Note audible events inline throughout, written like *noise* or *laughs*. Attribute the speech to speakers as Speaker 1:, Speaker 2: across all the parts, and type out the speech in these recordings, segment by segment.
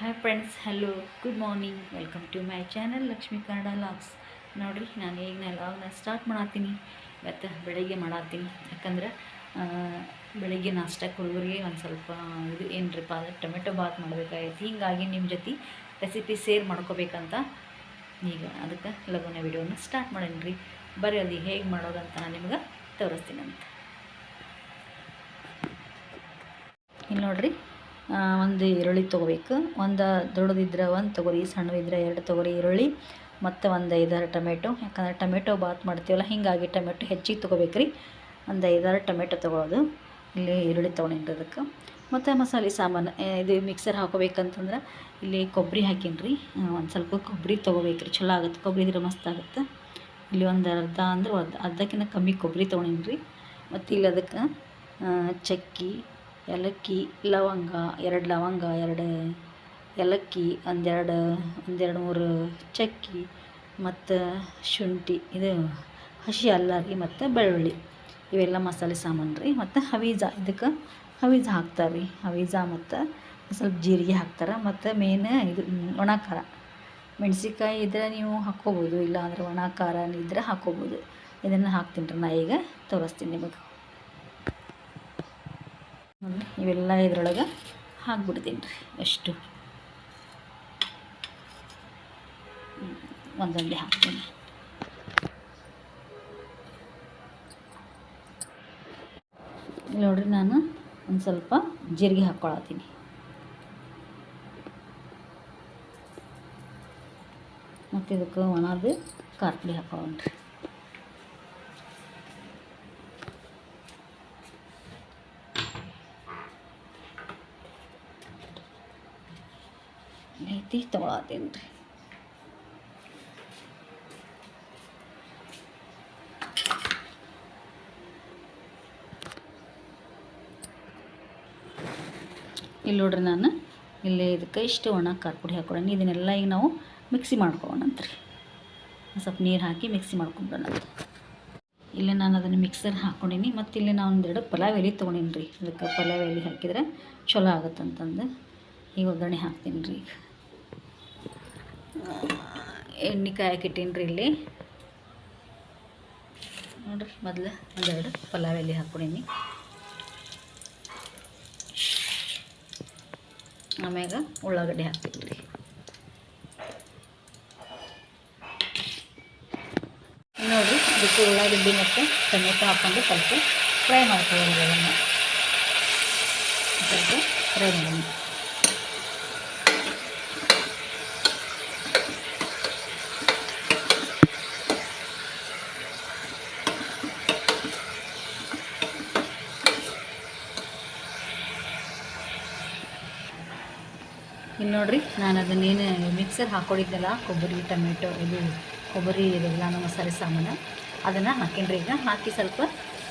Speaker 1: Hi friends hello good morning welcome to my channel Lakshmi Kannada logs ನೋಡಿರಿ, ನಾನು ಈಗ ನಾನು ಲಾಗ್ನ ಸ್ಟಾರ್ಟ್ ಮಾಡತ್ತೀನಿ ಇವತ್ತು ಬೆಳಗ್ಗೆ ಮಾಡತ್ತೀನಿ ಯಾಕಂದ್ರೆ ಬೆಳಗ್ಗೆ ನಾಷ್ಟಕ್ಕೆ ಹುಡುಗರಿಗೆ ಒಂದು ಸ್ವಲ್ಪ, ಇದು ಏನ್ರಿಪ್ಪ ಅದು ಟೊಮೆಟೊ ಬಾತ್ ಮಾಡಬೇಕಾಗೈತಿ. ಹೀಗಾಗಿ ನಿಮ್ಮ ಜೊತೆ ರೆಸಿಪಿ ಶೇರ್ ಮಾಡ್ಕೋಬೇಕಂತ ಈಗ ಅದಕ್ಕೆ ಲಘುನ ವಿಡಿಯೋನ ಸ್ಟಾರ್ಟ್ ಮಾಡೇನಿ ರೀ ಬರೀ ಅದು ಹೇಗೆ ಮಾಡೋದಂತ ನಾನು ನಿಮ್ಗೆ ತೋರಿಸ್ತೀನಿ ಅಂತ ಇಲ್ಲಿ ನೋಡ್ರಿ ಒಂದು ಈರುಳ್ಳಿ ತೊಗೋಬೇಕು. ಒಂದು ದೊಡ್ಡದಿದ್ರೆ ಒಂದು, ತೊಗರಿ ಸಣ್ಣದಿದ್ರೆ ಎರಡು, ತೊಗರಿ ಈರುಳ್ಳಿ. ಮತ್ತು ಒಂದು ಐದಾರು ಟೊಮೆಟೊ. ಯಾಕಂದ್ರೆ ಟೊಮೆಟೊ ಬಾತ್ ಮಾಡ್ತೀವಲ್ಲ, ಹೀಗಾಗಿ ಟೊಮೆಟೊ ಹೆಚ್ಚಿಗೆ ತೊಗೋಬೇಕ್ರಿ. ಒಂದು ಐದಾರು ಟೊಮೆಟೊ ತೊಗೊಳೋದು. ಇಲ್ಲಿ ಈರುಳ್ಳಿ ತೊಗೊಂಡಿದ್ದು ಅದಕ್ಕೆ. ಮತ್ತು ಮಸಾಲೆ ಸಾಮಾನು ಇದು ಮಿಕ್ಸರ್ ಹಾಕೋಬೇಕಂತಂದ್ರೆ ಇಲ್ಲಿ ಕೊಬ್ಬರಿ ಹಾಕೀನಿ ಒಂದು ಸ್ವಲ್ಪ ಕೊಬ್ಬರಿ ತೊಗೋಬೇಕ್ರಿ. ಚಲೋ ಆಗುತ್ತೆ. ಕೊಬ್ಬರಿ ಇದ್ರೆ ಮಸ್ತ್ ಆಗುತ್ತೆ. ಇಲ್ಲಿ ಒಂದು ಅರ್ಧ ಅಂದ್ರೆ ಅರ್ಧ ಅರ್ಧಕ್ಕಿಂತ ಕಮ್ಮಿ ಕೊಬ್ಬರಿ ತೊಗೊಂಡಿನಿ ರೀ ಮತ್ತು ಇಲ್ಲಿ ಅದಕ್ಕೆ ಚಕ್ಕಿ ಏಲಕ್ಕಿ, ಲವಂಗ, ಎರಡು ಲವಂಗ, ಎರಡು ಏಲಕ್ಕಿ, ಒಂದೆರಡು ಒಂದೆರಡು ಮೂರು ಚಕ್ಕಿ ಮತ್ತು ಶುಂಠಿ. ಇದು ಹಸಿ ಅಲ್ಲ ರೀ ಮತ್ತು ಬೆಳ್ಳುಳ್ಳಿ. ಇವೆಲ್ಲ ಮಸಾಲೆ ಸಾಮಾನು ರೀ ಮತ್ತು ಹವೀಜ. ಇದಕ್ಕೆ ಹವೀಜ ಹಾಕ್ತಾರೆ ರೀ. ಹವೀಜ ಮತ್ತು ಸ್ವಲ್ಪ ಜೀರಿಗೆ ಹಾಕ್ತಾರೆ ಮತ್ತು ಮೇನ್ ಇದು ಒಣ ಖಾರ ಮೆಣಸಿನ್ಕಾಯಿ ಇದ್ರೆ ನೀವು ಹಾಕ್ಕೋಬೋದು ಇಲ್ಲ ಅಂದರೆ ಒಣ ಖಾರ ಇದ್ರೆ ಹಾಕ್ಕೋಬೋದು. ಇದನ್ನು ಹಾಕ್ತೀನಿ ರೀ ನಾ ಈಗ ತೋರಿಸ್ತೀನಿ ನಿಮಗೆ. ಇವೆಲ್ಲ ಇದ್ರೊಳಗೆ ಹಾಕ್ಬಿಡ್ತೀನಿ ರೀ. ಅಷ್ಟು. ಒಂದೊಂದೆ ಹಾಕ್ತೀನಿ. ನೋಡ್ರಿ ನಾನು ಒಂದು ಸ್ವಲ್ಪ ಜೀರಿಗೆ ಹಾಕ್ಕೊಳತ್ತೀನಿ ಮತ್ತು ಇದಕ್ಕೆ ಒಣದು ಖಾರ ಪುಡಿ ಹಾಕೊಳ್ಳೋಣ್ರಿ ಐತಿ ತೊಗೊಳತ್ತೀನಿ ರೀ ಇಲ್ಲಿ ನೋಡ್ರಿ ನಾನು, ಇಲ್ಲಿ ಇದಕ್ಕೆ ಇಷ್ಟು ಒಣ ಖಾರ ಪುಡಿ ಹಾಕೊಡೋಣ ಇದನ್ನೆಲ್ಲ ಈಗ ನಾವು ಮಿಕ್ಸಿ ಮಾಡ್ಕೊಳ್ಳೋಣಂತ್ರಿ ರೀ. ಸ್ವಲ್ಪ ನೀರು ಹಾಕಿ ಮಿಕ್ಸಿ ಮಾಡ್ಕೊಂಬಿಡೋಣ ಇಲ್ಲಿ ನಾನು ಅದನ್ನು ಮಿಕ್ಸರ್ ಹಾಕ್ಕೊಂಡೀನಿ ಮತ್ತು ಇಲ್ಲಿ ನಾನು ಒಂದೆರಡು ಪಲಾವ್ ಎಲೆ ತೊಗೊಂಡೀನಿ ರೀ ಅದಕ್ಕೆ ಪಲಾವ್ ಎಲೆ ಹಾಕಿದರೆ ಚಲೋ ಆಗುತ್ತಂತಂದು. ಈಗ ಒಗ್ಗರಣೆ ಹಾಕ್ತೀನಿ ರೀ ಈಗ. ಎಣ್ಣೆ ಕಾಯಕ್ಕೆ ಇಟ್ಟೀನಿ ರೀ ಇಲ್ಲಿ. ನೋಡಿರಿ, ಮೊದಲು ಒಂದೆರಡು ಪಲಾವ್ ಎಲೆ ಹಾಕ್ಬಿಡೀನಿ. ಆಮ್ಯಾಗ ಉಳ್ಳಾಗಡ್ಡಿ ಹಾಕ್ತೀನಿ ರೀ ನೋಡಿ ಅದಕ್ಕೆ ಉಳ್ಳಾಗಡ್ಡಿ ಮತ್ತು ಟೊಮೆಟೊ ಹಾಕ್ಕೊಂಡು ಸ್ವಲ್ಪ ಫ್ರೈ ಮಾಡ್ಕೊಳ್ಳೋದು ಅದನ್ನು. ಸ್ವಲ್ಪ ಫ್ರೈ ಮಾಡೋಣ ನೋಡ್ರಿ, ನಾನು ಅದನ್ನೇನು ಮಿಕ್ಸರ್ ಹಾಕ್ಕೊಂಡಿದ್ದೆಲ್ಲ ಕೊಬ್ಬರಿ, ಟೊಮೆಟೊ, ಇದು ಕೊಬ್ಬರಿ ಇದೆಲ್ಲನೂ ಮಸಾಲೆ, ಸಾಮಾನು, ಅದನ್ನು ಹಾಕೀನಿ ಈಗ ಹಾಕಿ ಸ್ವಲ್ಪ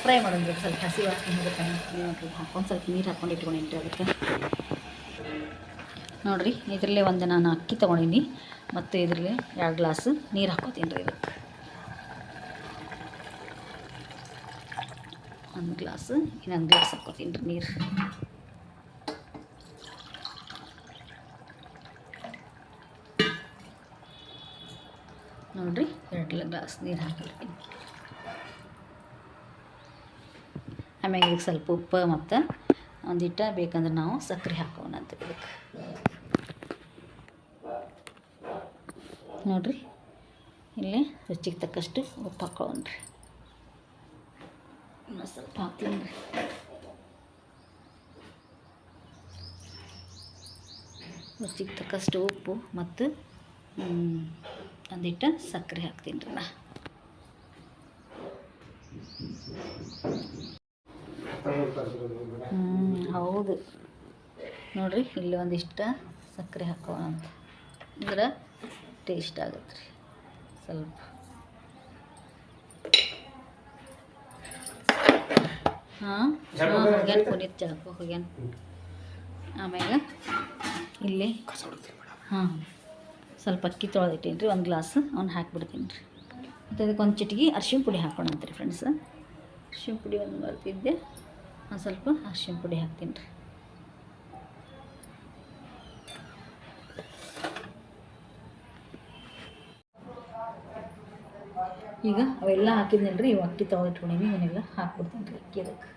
Speaker 1: ಫ್ರೈ ಮಾಡೋದು ಸ್ವಲ್ಪ ಹಸಿ ವಾಸನೆ ಹಾಕೊಂಡು ಸ್ವಲ್ಪ ನೀರು ಹಾಕ್ಕೊಂಡು ಇಟ್ಕೊಂಡಿನಿ ಅದಕ್ಕೆ. ನೋಡ್ರಿ, ಇದರಲ್ಲೇ ಒಂದು ನಾನು ಅಕ್ಕಿ ತೊಗೊಂಡಿನಿ, ಮತ್ತು ಇದರಲ್ಲಿ ಎರಡು ಗ್ಲಾಸ್ ನೀರು ಹಾಕೋತೀನಿ ರೀ ಇದಕ್ಕೆ. ಒಂದು ಗ್ಲಾಸ್ ಇನ್ನೊಂದು ಗ್ಲಾಸ್ ಹಾಕೋತೀನಿ ರೀ ನೀರು ನೋಡ್ರಿ ಎರಡು ಗ್ಲಾಸ್ ನೀರು ಹಾಕಿರ್ತೀನಿ ಆಮ್ಯಾಗ ಇದಕ್ಕೆ ಸ್ವಲ್ಪ ಉಪ್ಪು ಮತ್ತು ಒಂದಿಟ್ಟ ಬೇಕಂದ್ರೆ ನಾವು ಸಕ್ಕರೆ ಹಾಕೋಣಂತ ಇದಕ್ಕೆ. ನೋಡಿರಿ, ಇಲ್ಲಿ ರುಚಿಗೆ ತಕ್ಕಷ್ಟು ಉಪ್ಪು ಇನ್ನೂ ಸ್ವಲ್ಪ ಹಾಕ್ತೀನಿ. ರೀ ರುಚಿಗೆ ತಕ್ಕಷ್ಟು ಉಪ್ಪು ಮತ್ತು ಒಂದಿಟ್ಟು ಸಕ್ಕರೆ ಹಾಕ್ತೀನಿ ರೀ ನಾ. ಹ್ಞೂ ಹೌದು. ನೋಡಿರಿ, ಇಲ್ಲಿ ಒಂದಿಷ್ಟು ಸಕ್ಕರೆ ಹಾಕೋಣ ಅಂತ. ಅಂದ್ರೆ ಟೇಸ್ಟ್ ಆಗುತ್ತೆ ರೀ, ಸ್ವಲ್ಪ. ಹಾಂ ಹೋಗ್ಯಾನ, ಪುನೀತ್ ಚಾಕು ಹೋಗ್ಯಾನ. ಆಮೇಲೆ ಇಲ್ಲಿ, ಹಾಂ. ಸ್ವಲ್ಪ ಅಕ್ಕಿ ತೊಳೆದಿಟ್ಟೇನಿ ರೀ ಒಂದು ಗ್ಲಾಸ್ ಅವ್ನು ಹಾಕ್ಬಿಡ್ತೀನಿ ರೀ. ಮತ್ತು ಅದಕ್ಕೆ ಒಂದು ಚಿಟಿಗೆ ಅರ್ಶಿನ ಪುಡಿ ಹಾಕ್ಕೊಳಂತ ರೀ ಫ್ರೆಂಡ್ಸ್ ಅರ್ಶಿಣ ಪುಡಿ ಒಂದು ಮರ್ತಿದ್ದೆ ಒಂದು ಸ್ವಲ್ಪ ಅರ್ಶಿಣ ಪುಡಿ ಹಾಕ್ತೀನಿ ರೀ. ಈಗ ಅವೆಲ್ಲ ಹಾಕಿದ್ನಲ್ಲ ರೀ ಇವು ಅಕ್ಕಿ ತೊಳೆದಿಟ್ಕೊಂಡಿನಿ ಇವನ್ನೆಲ್ಲ ಹಾಕ್ಬಿಡ್ತೀನಿ ರೀ ಅಕ್ಕಿ ಅದಕ್ಕೆ.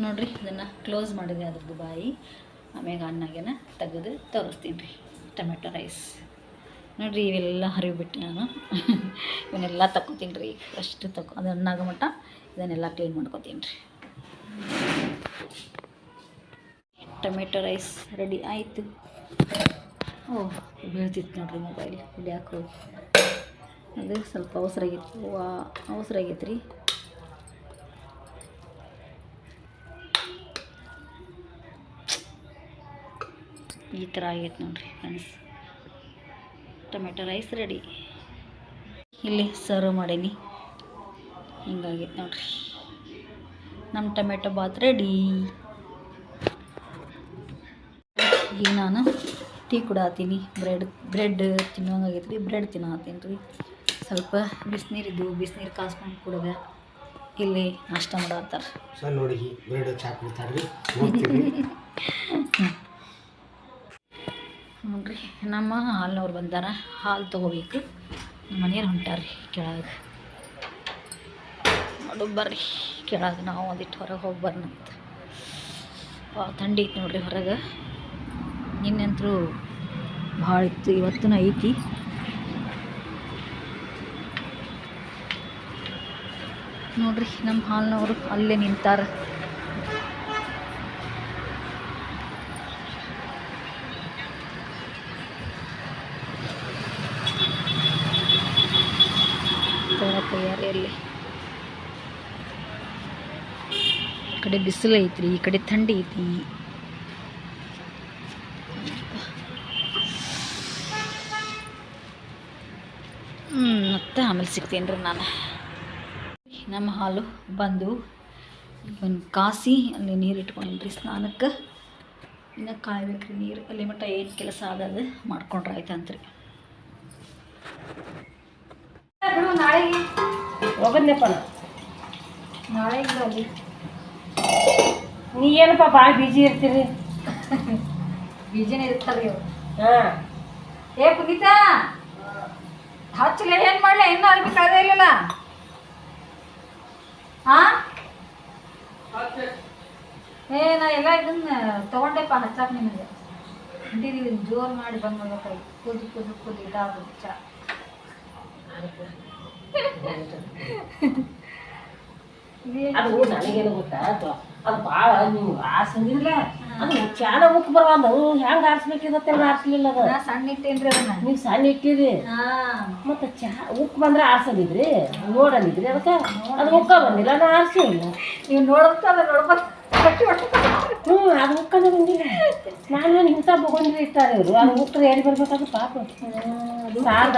Speaker 1: ನೋಡ್ರಿ, ಇದನ್ನು ಕ್ಲೋಸ್ ಮಾಡಿದೆ ಅದ್ರದ್ದು ಬಾಯಿ. ಆಮೇಲೆ ಅನ್ನಾಗೆನ ತೆಗೆದು ತೋರಿಸ್ತೀನಿ ರೀ, ಟೊಮೆಟೊ ರೈಸ್. ನೋಡ್ರಿ, ಇವೆಲ್ಲ ಹರಿವಿಬಿಟ್ಟು ನಾನು. ಇವನ್ನೆಲ್ಲ ತಕ್ಕೊತೀನಿ ರೀ ಅಷ್ಟು ತಗೊ ಅದು ಅನ್ನಾಗ ಮಟ್ಟ ಇದನ್ನೆಲ್ಲ ಕ್ಲೀನ್ ಮಾಡ್ಕೊತೀನಿ ರೀ. ಟೊಮೆಟೊ ರೈಸ್ ರೆಡಿ ಆಯಿತು. ಓ, ಬೀಳ್ತಿತ್ತು ನೋಡ್ರಿ ಮೊಬೈಲ್ ಹೋಗಿ. ಅದು ಸ್ವಲ್ಪ ಅವಸರ ಆಗಿತ್ತು ಅವಸರ ಆಗೈತೆ ರೀ. ಈ ಥರ ಆಗೈತೆ ನೋಡಿರಿ ಫ್ರೆಂಡ್ಸ್. Tomato rice ready. ಇಲ್ಲಿ ಸರ್ವ್ ಮಾಡೀನಿ. ಹಿಂಗಾಗೈತೆ ನೋಡಿರಿ. ನಮ್ಮ ಟೊಮೆಟೊ ಬಾತ್ ರೆಡಿ. ಈಗ ನಾನು ಟೀ ಕುಡಾತೀನಿ ಬ್ರೆಡ್ ಬ್ರೆಡ್ ತಿನ್ನೋಂಗಾಗೈತೆ ರೀ. ಬ್ರೆಡ್ ತಿನ್ನೋತೀನಿ ರೀ. ಸ್ವಲ್ಪ ಬಿಸಿನೀರಿದ್ದು ಬಿಸಿನೀರು ಕಾಸ್ಕೊಂಡು ಕುಡ್ದೆ ಇಲ್ಲಿ ನಾಷ್ಟ ಮಾಡತ್ತಾರ
Speaker 2: ನೋಡಿ ಬ್ರೆಡ್ ಚಾ ನೋಡ್ತೀವಿ. *laughs*
Speaker 1: ನೋಡ್ರಿ, ನಮ್ಮ ಹಾಲ್ನವ್ರು ಬಂದಾರ, ಹಾಲು ತೊಗೋಬೇಕು. ಮನೆಯವ್ರು ಹೊಂಟಾರ್ರಿ ಕೆಳಗೆ. ನೋಡು, ಬರ್ರಿ ಕೆಳಗೆ, ನಾವು ಒಂದಿಟ್ಟು ಹೊರಗೆ ಹೋಗಿ ಬರ್ನಂತ ಭಾಳ ಥಂಡಿ ಐತಿ ನೋಡ್ರಿ ಹೊರಗೆ. ನಿನ್ನಂತರೂ ಭಾಳ ಇತ್ತು ಇವತ್ತೂ ಐತಿ. ನೋಡ್ರಿ, ನಮ್ಮ ಹಾಲ್ನವರು ಅಲ್ಲೇ ನಿಂತಾರ. ಕಡೆ ಬಿಸಿಲು ಐತ್ರಿ, ಈ ಕಡೆ ಥಂಡಿ ಐತಿ. ಮತ್ತೆ ಆಮೇಲೆ ಸಿಗ್ತೀನಿ ನಾನು. ನಮ್ಮ ಹಾಲು ಬಂದು ಒಂದು ಕಾಸಿ, ಅಲ್ಲಿ ನೀರು ಇಟ್ಕೊಂಡ್ರಿ ಸ್ನಾನಕ್ಕೆ. ಇನ್ನು ಕಾಯ್ಬೇಕ್ರಿ ನೀರು, ಅಲ್ಲಿ ಮಟ್ಟ ಏನು ಕೆಲಸ ಆದದು ಮಾಡ್ಕೊಂಡ್ರೆ ಆಯ್ತಂತ್ರಿ. ನಾಳೆಗೆ
Speaker 3: ನಾಳೆ
Speaker 1: ನಾಳೆಗೆ ಅಲ್ಲಿ
Speaker 3: ನೀ ಏನಪ್ಪ ಭಾಳ ಬಿಜಿ ಇರ್ತೀರಿ?
Speaker 1: ಬೀಜನೇ ಇರ್ತಾರೆ ಇವ್ರು.
Speaker 3: ಹಾಂ.
Speaker 1: ಏ ಪುನೀತಾ ಹಚ್ಚಲೆ ಏನು ಮಾಡಲಿ? ಇನ್ನೂ ಅರ್ಬಿ ಕಳೆದೇ ಇಲ್ಲಲ್ಲ. ಹಾ ಏ ನಾ ಎಲ್ಲ ಇದನ್ನ ತಗೊಂಡೆಪ್ಪ ಹಚ್ಚಾಕ ನಿಮಗೆ. ಹಿಂದಿದೀವಿ ಜೋರು ಮಾಡಿ ಬಂದ್ ಮಾಡ್ಬೇಕಾಗಿ ಕುದಿ ಕುದಿ ಕುದಿ ಇದಾಗ ಚಾ. *laughs*
Speaker 3: ಅದು ನನಗೇನು ಗೊತ್ತಾ? ಅದು- ಅದು ಭಾಳ ನೀವು ಆರ್ಸಂಗಿಲ್ಲ ಅದು ಚಾಲ ಉಕ್ ಬರವಲ್ಲ ಹೆಂಗೆ ಆರಿಸ್ಬೇಕಿದತ್ತೆ ಆರಿಸ್ಲಿಲ್ಲ ಅದು.
Speaker 1: ಸಣ್ಣ ಇಟ್ಟೇನ್ರಿ ಅದನ್ನ.
Speaker 3: ನೀವು ಸಣ್ಣ ಇಟ್ಟಿರಿ. ಮತ್ತು ಚಾ ಉಕ್ ಬಂದ್ರೆ ಆರ್ಸಂದಿದ್ರಿ? ನೋಡಂದಿದ್ರಿ ಅದಕ್ಕೆ? ಅದು ಉಕ್ಕ ಬಂದಿಲ್ಲ ನಾ ಆರಿಸಿ ಇಲ್ಲ.
Speaker 1: ನೀವು ನೋಡ್ಬೇಕು ಅದು ನೋಡ್ಬೇಕು
Speaker 3: ಹ್ಞೂ ಅದು ಉಕ್ಕನೇ ಬಂದಿಲ್ಲ. ನಾನು ಇಂಥ ಬಗೊಂಡ್ರಿ ಇಟ್ಟಾರೆ ಇವರು. ಅದು ಉಕ್ಕರೆ ಎಲ್ಲಿ ಬರ್ಬೇಕಾದ್ರೆ ಪಾಪ. ಸಾರ್ದ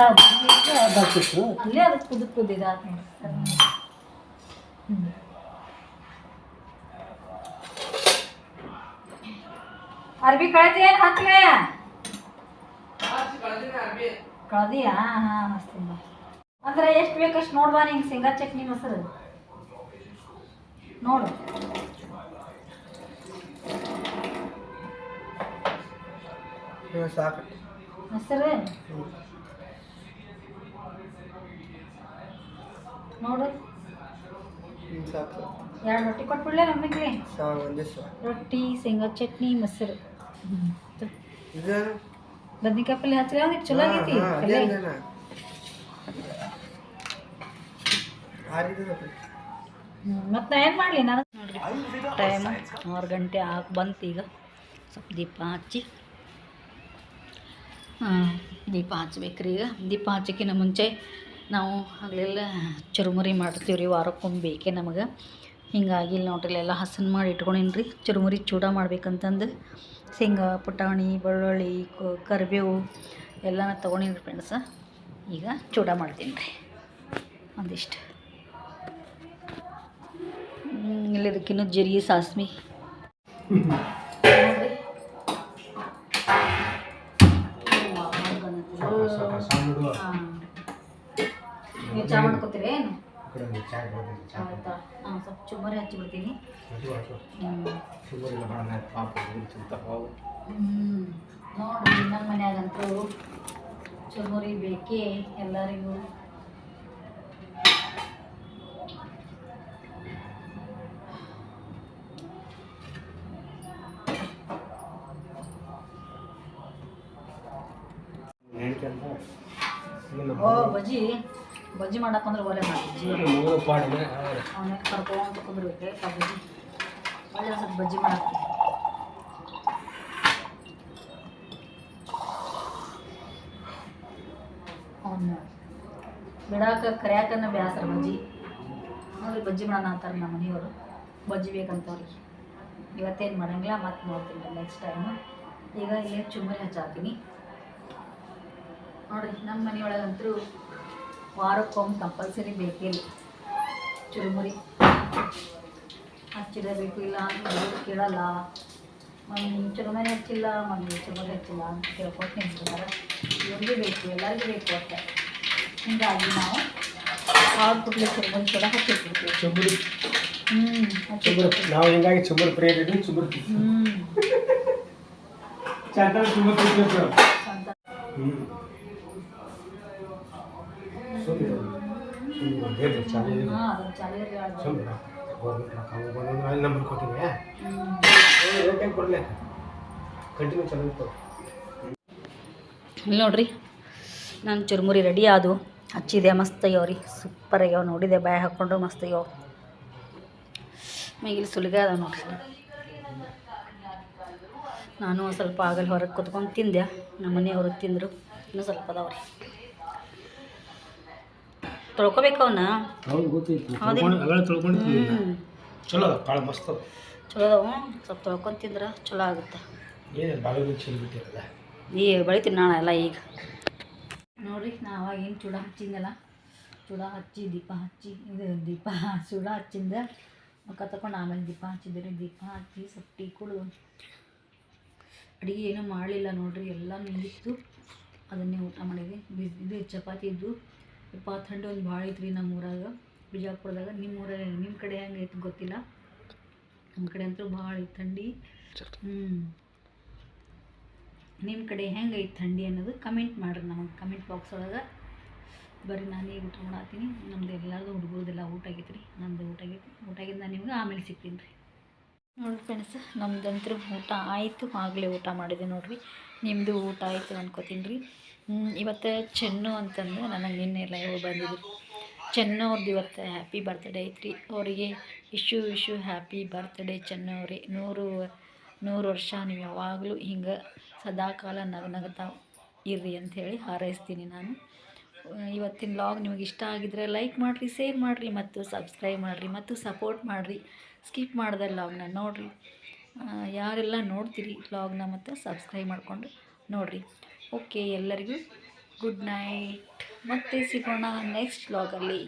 Speaker 3: ಬರ್ತಿತ್ತು
Speaker 1: ಅಲ್ಲೇ ಅದು ಕುದು ಕುದು ಇದಾತ್ ನೋಡಿ ಹ್ಮ್. ಅರ್ಬಿ ಕಳ್ದಿ ಏನು ಹಾಕ್ಲೆ ಕಳ್ದಿಯಾ ಹಾಂ ಹಚ್ತೀನಿ ಬಾ ಅಂದ್ರೆ ಎಷ್ಟು ಬೇಕಷ್ಟು ನೋಡ್ಬಾ ನಿಂಗೆ ಶೇಂಗಾ ಚಟ್ನಿ ಮೊಸರು ನೋಡು
Speaker 2: ಸಾಕು
Speaker 1: ಮೊಸರು ನೋಡು
Speaker 2: ಸಾಕು.
Speaker 1: ಎರಡು ರೊಟ್ಟಿ ಕೊಟ್ಬಿಡ್ಲೆ ನಮಗೆ
Speaker 2: ಸಾ ಒಂದೇ
Speaker 1: ರೊಟ್ಟಿ ಶೇಂಗಾ ಚಟ್ನಿ ಮೊಸರು.
Speaker 2: ಇದು
Speaker 1: ಬದ್ನಿಕಾಯಿ ಪಲ್ಯ ಹಚ್ಚಲಿ ಅವ್ನಿಗೆ ಚಲೋ ಆಗೈತಿ? ಪಲ್ಯ? ಮತ್ತು ನಾ ಏನು ಮಾಡಲಿ? ನಾನು ನೋಡಿರಿ ಟೈಮ್. ಆರು ಗಂಟೆ ಆಗಿ ಬಂತು ಈಗ. ಸ್ವಲ್ಪ ದೀಪ ಹಚ್ಚಿ. ಹಾಂ ದೀಪ ಹಚ್ಬೇಕ್ರಿ ಈಗ. ದೀಪ ಹಚ್ಚಕ್ಕಿಂತ ಮುಂಚೆ ನಾವು ಆಗಲೆಲ್ಲ ಚುರುಮುರಿ ಮಾಡ್ತೀವಿ ರೀ, ವಾರಕ್ಕೊಮ್ಮೆ ಬೇಕೆ ನಮಗೆ. ಹಿಂಗಾಗಿ ಇಲ್ಲಿ ನೋಡ್ರಿ ಎಲ್ಲ ಹಸನ್ ಮಾಡಿ ಇಟ್ಕೊಂಡಿನಿ ರೀ, ಚುರುಮುರಿ ಚೂಡ ಮಾಡ್ಬೇಕಂತಂದು. ಶೇಂಗಾ, ಪುಟಾಣಿ, ಬೆಳ್ಳುಳ್ಳಿ ಕರಿಬೇವು ಎಲ್ಲನ ತೊಗೊಂಡಿನಿ ಫ್ರೆಂಡ್ಸ ಈಗ ಚೂಡ ಮಾಡ್ತೀನಿ ರೀ, ಒಂದಿಷ್ಟು. ಇಲ್ಲಿ ಇದಕ್ಕಿನ್ನೂ ಜೀರಿಗೆ ಸಾಸ್ಮಿ *laughs* ಆಯ್ತಾ? ಹಾಂ ಸ್ವಲ್ಪ ಚುಮ್ಮರಿ ಹಚ್ಚಿಬಿಡ್ತೀನಿ. ಹ್ಞೂ ನೋಡ್ರಿ ನಮ್ಮ ಮನ್ಯಾಗಂತೂ ಚುರುಮುರಿ ಬೇಕೇ ಎಲ್ಲರಿಗೂ
Speaker 2: ಹೆಂಡ್ತಿ ಅಂತ ಈಗ ನಮ್ಮ
Speaker 1: ಓ ಬಜ್ಜಿ ಬಜ್ಜಿ ಮಾಡಕ್ಕಂದ್ರೆ ಒಲೆ
Speaker 2: ಮಾಡಿ.
Speaker 1: ಅವನಿಗೆ ಕರ್ಕೊಂತ ಕುಂದ್ರಬೇಕು ಬಜ್ಜಿ. ಒಳ್ಳೆ ಸ್ವಲ್ಪ ಬಜ್ಜಿ ಮಾಡಕ್ಕೆ ಅವನ್ನ ಬಿಡಾಕ ಕರ್ಯಾಕನ್ನ ಬೇಸರ ಬಜ್ಜಿ. ನೋಡಿ ಬಜ್ಜಿ ಮಾಡೋಣ ಅಂತಾರೆ ನಮ್ಮ ಮನೆಯವರು. ಬಜ್ಜಿ ಬೇಕಂತವ್ರಿಗೆ. ಇವತ್ತೇನು ಮಾಡಂಗಿಲ್ಲ ಮತ್ತೆ ನೋಡ್ತೀನಿ ನೆಕ್ಸ್ಟ್ ಟೈಮು ಈಗ ಇಲ್ಲಿ ಚುಮ್ಮರಿ ಹಚ್ಚಾತೀನಿ ನೋಡ್ರಿ ನಮ್ಮ ಮನೆಯೊಳಗಂತೂ ವಾರಕ್ಕೊಮ್ಮೆ ಕಂಪಲ್ಸರಿ ಬೇಕಿಲ್ಲ ಚುರುಮುರಿ. ಹಚ್ಚಿರಬೇಕು ಇಲ್ಲ ಅಂತ ಕೇಳಲ್ಲ. ಮಮ್ಮಿ ಚುರುಮುರಿ ಹಚ್ಚಿಲ್ಲ ಮಮ್ಮಿ ಚುರುಮುರಿ ಹಚ್ಚಿಲ್ಲ ಅಂತ ಕೇಳ್ಕೊಟ್ಟು ನಿಂತಿದ್ದಾರೆ ಇವ್ರಿಗೆ ಬೇಕು ಎಲ್ಲರಿಗೂ ಬೇಕು ಅಂತ ಹೀಗಾಗಿ ನಾವು ಆರು ಕುಟ್ಲೆ ಚುರುಮುರಿ ಕೂಡ ಹಚ್ಚಿರ್ತೀವಿ
Speaker 2: ಚುಬುರಿ
Speaker 1: ಹ್ಞೂ
Speaker 2: ನಾವು ಹಿಂಗಾಗಿ ಪ್ರಿಯರ್ ಇದ್ವಿ ಚುಬ್ಬುರಿ
Speaker 1: ಹ್ಞೂ
Speaker 2: ಚಂದ
Speaker 1: ಅಂತ
Speaker 2: ಹ್ಞೂ ಸುಮ್ಮನೆ ಸುಮ್ಮನೆ ಹೇಳಿ ಚಾಲು ಇದೆ.
Speaker 1: ಹಾಂ ಅದನ್ನು ಚಾಲಿಯರಿಗೆ ಹೇಳ್ಬೋದು
Speaker 2: ಸುಮ್ಮನೆ ಗೌರ್ಮೆಂಟ್ ರೊಕ್ಕ ಅವು ಬಂದಂದ್ರೆ ಅಲ್ಲಿ ನಂಬರ್ ಕೊಡಲಿ? ಕಂಟಿನ್ಯೂ
Speaker 1: ಇಲ್ಲಿ ನೋಡ್ರಿ ನಾನು ಚುರುಮುರಿ ರೆಡಿ ಆದು ಹಚ್ಚಿದೆ ಮಸ್ತ್ ಆಗ್ಯಾವ ರೀ. ಸೂಪರ್ ಆಗ್ಯಾವ ನೋಡಿದೆ ಬಾಯಿ ಹಾಕ್ಕೊಂಡು ಮಸ್ತ್ ಆಗ್ಯಾವ. ಇಲ್ಲಿ ಸುಲಿಗೆ ಅದಾವ ನೋಡ್ರಿ. ನಾನು ಸ್ವಲ್ಪ ಆಗಲಿ ಹೊರಗೆ ಕುತ್ಕೊಂಡು ತಿಂದೆ. ನಮ್ಮ ಮನೆಯವರು ತಿಂದರು ಇನ್ನೂ ಸ್ವಲ್ಪ ಅದಾವ ರೀ. ತೊಳ್ಕೊಬೇಕು ಅವನ್ನ
Speaker 2: ಹೌದು. ಗೊತ್ತೈತಿ? ಅಗಳ ತೊಳ್ಕೊಂಡಿರ್ತೀವಿ.
Speaker 1: ಹ್ಞೂ
Speaker 2: ಚಲೋ ಅದ ಭಾಳ ಮಸ್ತ್ ಅದ.
Speaker 1: ಚಲೋ ಅದಾವು ಸ್ವಲ್ಪ ತೊಳ್ಕೊಂಡು ತಿಂದ್ರೆ ಚಲೋ ಆಗುತ್ತೆ.
Speaker 2: ಏನಿಲ್ಲ ಬಾಗಿಲು ಬಿಟ್ಟಿರಲ್ಲ?
Speaker 1: ಈ ಬೆಳಿತೀನಿ ನಾಳೆ ಎಲ್ಲ ಈಗ. ನೋಡ್ರಿ ನಾ ಅವಾಗ ಏನು ಚೂಡ ಹಚ್ಚಿದ್ದೆನಲ್ಲ ಚೂಡ ಹಚ್ಚಿ ದೀಪ ಹಚ್ಚಿ ಇದು ದೀಪ *laughs* ಚೂಡ ಹಚ್ಚಿಂದ ಮುಖ ತಗೊಂಡು ಆಮೇಲೆ ದೀಪ ಹಚ್ಚಿದ್ರಿ ದೀಪ ಹಚ್ಚಿ ಸ್ವಲ್ಪ ಟೀ ಕುಡಿದು ಅಡುಗೆ ಏನೂ ಮಾಡಲಿಲ್ಲ ನೋಡ್ರಿ ಎಲ್ಲ ನಿಂದಿತ್ತು ಅದನ್ನೇ ಊಟ ಮಾಡಿದ್ವಿ. ಇದು ಚಪಾತಿ ಇದ್ದು ಯಪ್ಪ ಥಂಡಿ ಒಂದು ಭಾಳ ಐತ್ರಿ ನಮ್ಮ ಊರಾಗ ಬಿಜಾಪುರದಾಗ. ನಿಮ್ಮ ಊರಾಗ ನಿಮ್ಮ ಕಡೆ ಹೆಂಗೆ ಐತೆ ಗೊತ್ತಿಲ್ಲ. ನಮ್ಮ ಕಡೆ ಅಂತೂ ಭಾಳ ಐತೆ ಥಂಡಿ. ಹ್ಞೂ ನಿಮ್ಮ ಕಡೆ ಹೆಂಗೆ ಐತೆ ಥಂಡಿ ಅನ್ನೋದು ಕಮೆಂಟ್ ಮಾಡಿರಿ ನಮಗೆ ಕಮೆಂಟ್ ಬಾಕ್ಸ್ ಒಳಗೆ. ಬರ್ರಿ, ನಾನು ಊಟ ಮಾಡತ್ತೀನಿ ನಮ್ದು ಎಲ್ಲರದು ಹುಡುಗರದೆಲ್ಲ ಊಟ ಆಗೈತೆ ರೀ ನಮ್ಮದು ಊಟ ಆಗೈತಿ. ಊಟ ಆಗಿದ್ದು ನಾನು ನಿಮ್ಗೆ ಆಮೇಲೆ ಸಿಗ್ತೀನಿ ರೀ. ನೋಡಿ ಫ್ರೆಂಡ್ಸ್ ನಮ್ದಂತೂ ಊಟ ಆಯಿತು. ಆಗಲೇ ಊಟ ಮಾಡಿದೆ ನೋಡಿರಿ. ನಿಮ್ಮದು ಊಟ ಆಯಿತು ಅನ್ಕೋತೀನಿ ರೀ. ಇವತ್ತು ಚೆನ್ನು ಅಂತಂದು ನನಗೆ ನಿನ್ನೆ ಲೈವ್ ಬಂದಿದ್ರು. ಚೆನ್ನು ಅವ್ರದ್ದು ಇವತ್ತು ಹ್ಯಾಪಿ ಬರ್ತ್ಡೇ ಐತ್ರಿ. ಅವರಿಗೆ ಇಶು ಇಶು ಹ್ಯಾಪಿ ಬರ್ತ್ಡೇ ಚೆನ್ನು ಅವ್ರಿ. ನೂರು ನೂರು ವರ್ಷ ನೀವು ಯಾವಾಗಲೂ ಹಿಂಗೆ ಸದಾಕಾಲ ನಗ ನಗತಾ ಇರ್ರಿ ಅಂಥೇಳಿ ಹಾರೈಸ್ತೀನಿ ನಾನು. ಇವತ್ತಿನ ಲಾಗ್ ನಿಮಗೆ ಇಷ್ಟ ಆಗಿದ್ರೆ ಲೈಕ್ ಮಾಡಿರಿ ಶೇರ್ ಮಾಡಿರಿ ಮತ್ತು ಸಬ್ಸ್ಕ್ರೈಬ್ ಮಾಡಿರಿ ಮತ್ತು ಸಪೋರ್ಟ್ ಮಾಡಿರಿ. ಸ್ಕಿಪ್ ಮಾಡಿದೆ ಲಾಗ್ನ ನೋಡಿರಿ. ಯಾರೆಲ್ಲ ನೋಡ್ತೀರಿ ಲಾಗ್ನ ಮತ್ತು ಸಬ್ಸ್ಕ್ರೈಬ್ ಮಾಡಿಕೊಂಡು ನೋಡಿರಿ. ಓಕೆ ಎಲ್ಲರಿಗೂ ಗುಡ್ ನೈಟ್. ಮತ್ತೆ ಸಿಗೋಣ ನೆಕ್ಸ್ಟ್ ಲಾಗಲ್ಲಿ